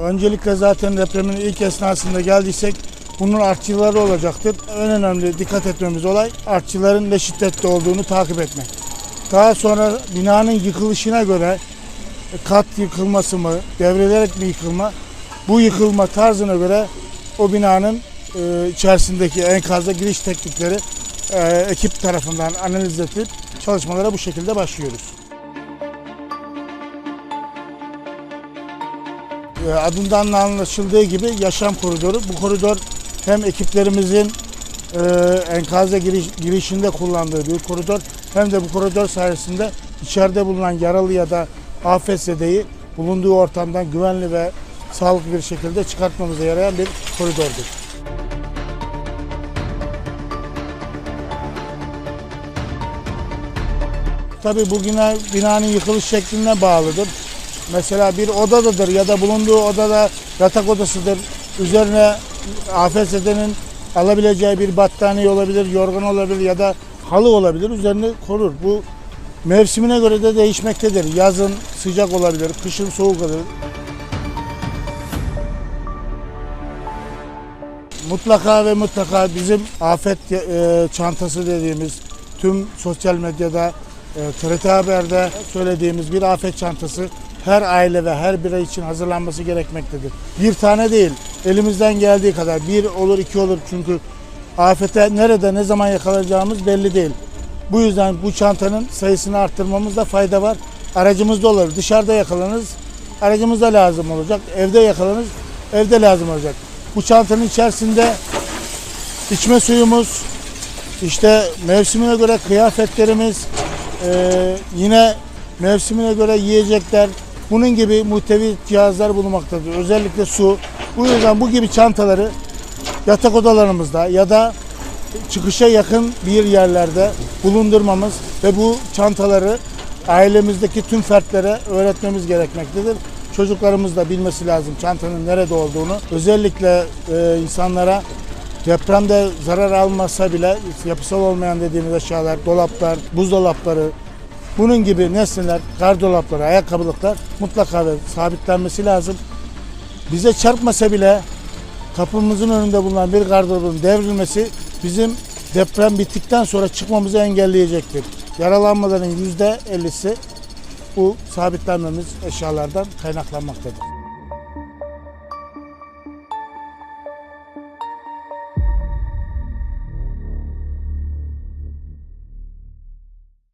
Öncelikle zaten depremin ilk esnasında geldiysek bunun artçıları olacaktır. En önemli dikkat etmemiz olay artçıların ne şiddetli olduğunu takip etmek. Daha sonra binanın yıkılışına göre kat yıkılması mı, devrilerek mi yıkılma, bu yıkılma tarzına göre o binanın e, içerisindeki enkazda giriş teknikleri e, ekip tarafından analiz edilip çalışmalara bu şekilde başlıyoruz. Adından da anlaşıldığı gibi yaşam koridoru. Bu koridor hem ekiplerimizin e, enkaza giriş, girişinde kullandığı bir koridor hem de bu koridor sayesinde içeride bulunan yaralı ya da afetzedeyi bulunduğu ortamdan güvenli ve sağlıklı bir şekilde çıkartmamıza yarayan bir koridordur. Tabii bu bina, binanın yıkılış şekline bağlıdır. Mesela bir odadadır ya da bulunduğu odada yatak odasıdır. Üzerine afetzedenin alabileceği bir battaniye olabilir, yorgan olabilir ya da halı olabilir. Üzerine korur. Bu mevsimine göre de değişmektedir. Yazın sıcak olabilir, kışın soğuk olabilir. Mutlaka ve mutlaka bizim afet e, çantası dediğimiz tüm sosyal medyada e, TRT Haber'de söylediğimiz bir afet çantası her aile ve her birey için hazırlanması gerekmektedir. Bir tane değil, elimizden geldiği kadar bir olur iki olur çünkü afete nerede ne zaman yakalanacağımız belli değil. Bu yüzden bu çantanın sayısını arttırmamızda fayda var. Aracımızda olur, dışarıda yakalanırız, aracımızda lazım olacak, evde yakalanırız, evde lazım olacak. Bu çantanın içerisinde içme suyumuz, işte mevsimine göre kıyafetlerimiz, eee, yine mevsimine göre yiyecekler, bunun gibi muhtevi cihazlar bulunmaktadır. Özellikle su. Bu yüzden bu gibi çantaları yatak odalarımızda ya da çıkışa yakın bir yerlerde bulundurmamız ve bu çantaları ailemizdeki tüm fertlere öğretmemiz gerekmektedir. Çocuklarımız da bilmesi lazım çantanın nerede olduğunu. Özellikle e, insanlara depremde zarar almasa bile yapısal olmayan dediğimiz eşyalar, dolaplar, buzdolapları, bunun gibi nesneler, gardolapları, ayakkabılıklar mutlaka ve sabitlenmesi lazım. Bize çarpmasa bile kapımızın önünde bulunan bir gardırobun devrilmesi bizim deprem bittikten sonra çıkmamızı engelleyecektir. Yaralanmaların yüzde 50'si bu sabitlenmemiz eşyalardan kaynaklanmaktadır.